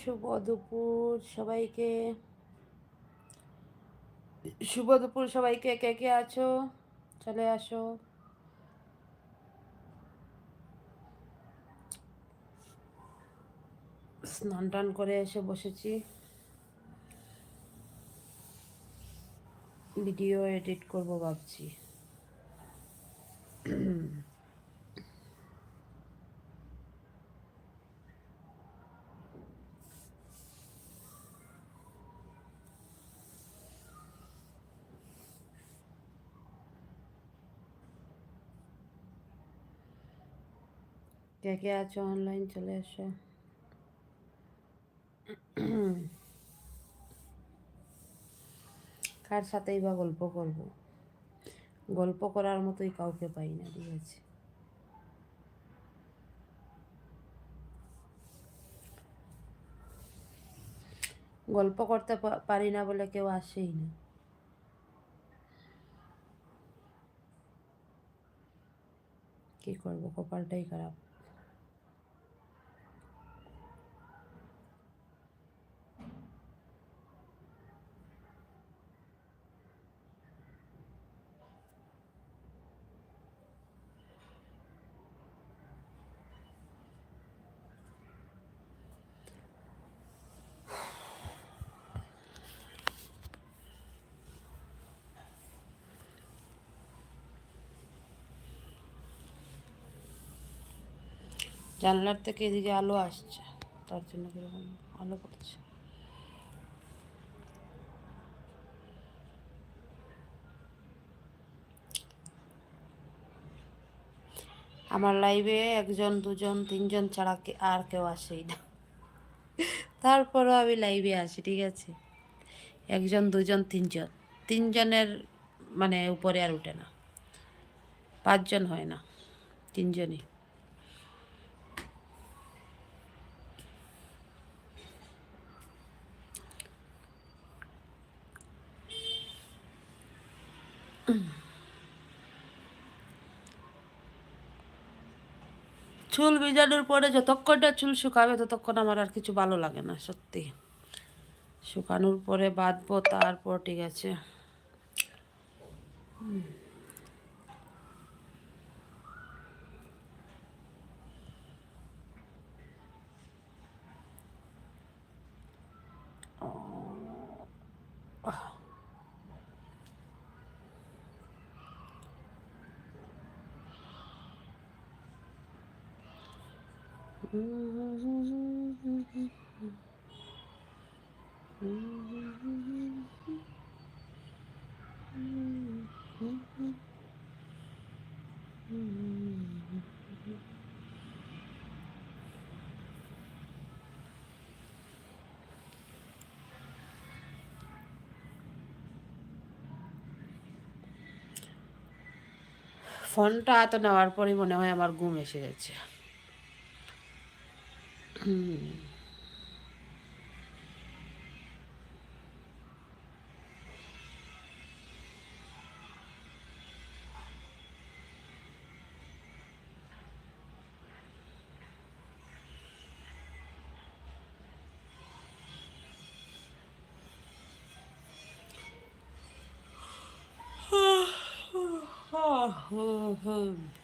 শুভ দুপুর সবাইকে। শুভ দুপুর সবাইকে, কে কে আছো? চলে আসো। স্নান টান করে এসে বসেছি। ভিডিও এডিট করব ভাবছি। কে কে আছো অনলাইন চলে এসো। কার সাথেই বা গল্প করব? গল্প করার মতোই কাউকে পাই না, ঠিক আছে? গল্প করতে পারি না বলে কেউ আসেই না। কি করব? কপালটাই খারাপ। জানলার থেকে এদিকে আলো আসছে, তার জন্য কীরকম আলো পড়ছে? আমার লাইভে একজন, দুজন, তিনজন ছাড়া আর কেউ আসেই না। তারপরও আমি লাইভে আসি, ঠিক আছে? একজন, দুজন, তিনজন। তিনজনের মানে উপরে আর উঠে না। পাঁচজন হয় না, তিনজনই। চুল ভিজানোর পরে যতক্ষণটা চুল শুকাবে ততক্ষণ আমার আর কিছু ভালো লাগে না, সত্যি শুকানোর পরে বাঁধবো, তারপর ঠিক আছে হুম। ফোনটা হাতে নেওয়ার পরই মনে হয় আমার ঘুম এসে গেছে। 嗯。啊，啊，啊，嗯。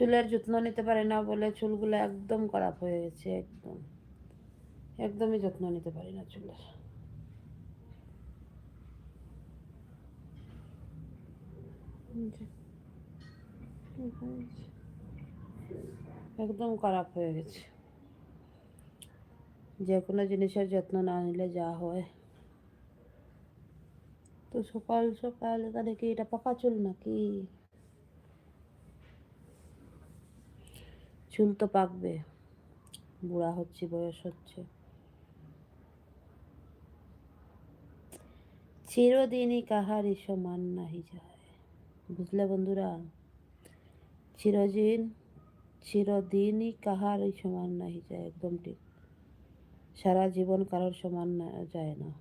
চুলের যত্ন নিতে পারে না বলে চুলগুলো একদম খারাপ হয়ে গেছে, একদম। একদমই যত্ন নিতে পারি না চুলের। একদম খারাপ হয়ে গেছে। যে কোনো জিনিসের যত্ন না নিলে যা হয়। তো সকাল সকাল এখানে কি এটা পাকা চুল নাকি? চুল তো পাকবে। বুড়া হচ্ছে, বয়স হচ্ছে। চিরদিনই কাহারই সমান নাহি যায়। বুঝলে বন্ধুরা? চিরদিন, চিরদিনই কাহারই সমান নাহি যায়, একদম ঠিক। সারা জীবন কারোর সমান না, যায় না।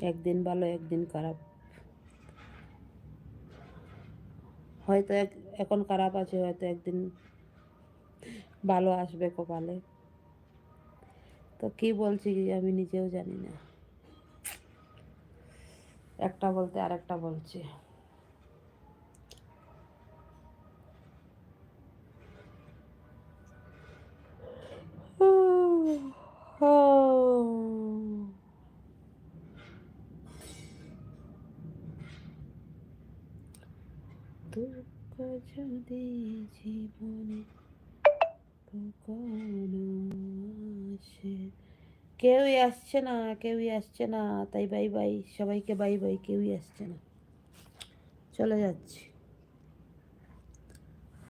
একদিন ভালো, একদিন খারাপ। হয়তো এক, এখন খারাপ আছে, হয়তো একদিন ভালো আসবে কপালে। তো কি বলছি আমি নিজেও জানি না। একটা বলতে আরেকটা বলছি। দুঃখ যদি জীবনে আসে। কেউই আসছে না, কেউই আসছে না। তাই বাই বাই সবাইকে বাই বাই কেউই আসছে না। চলে যাচ্ছি।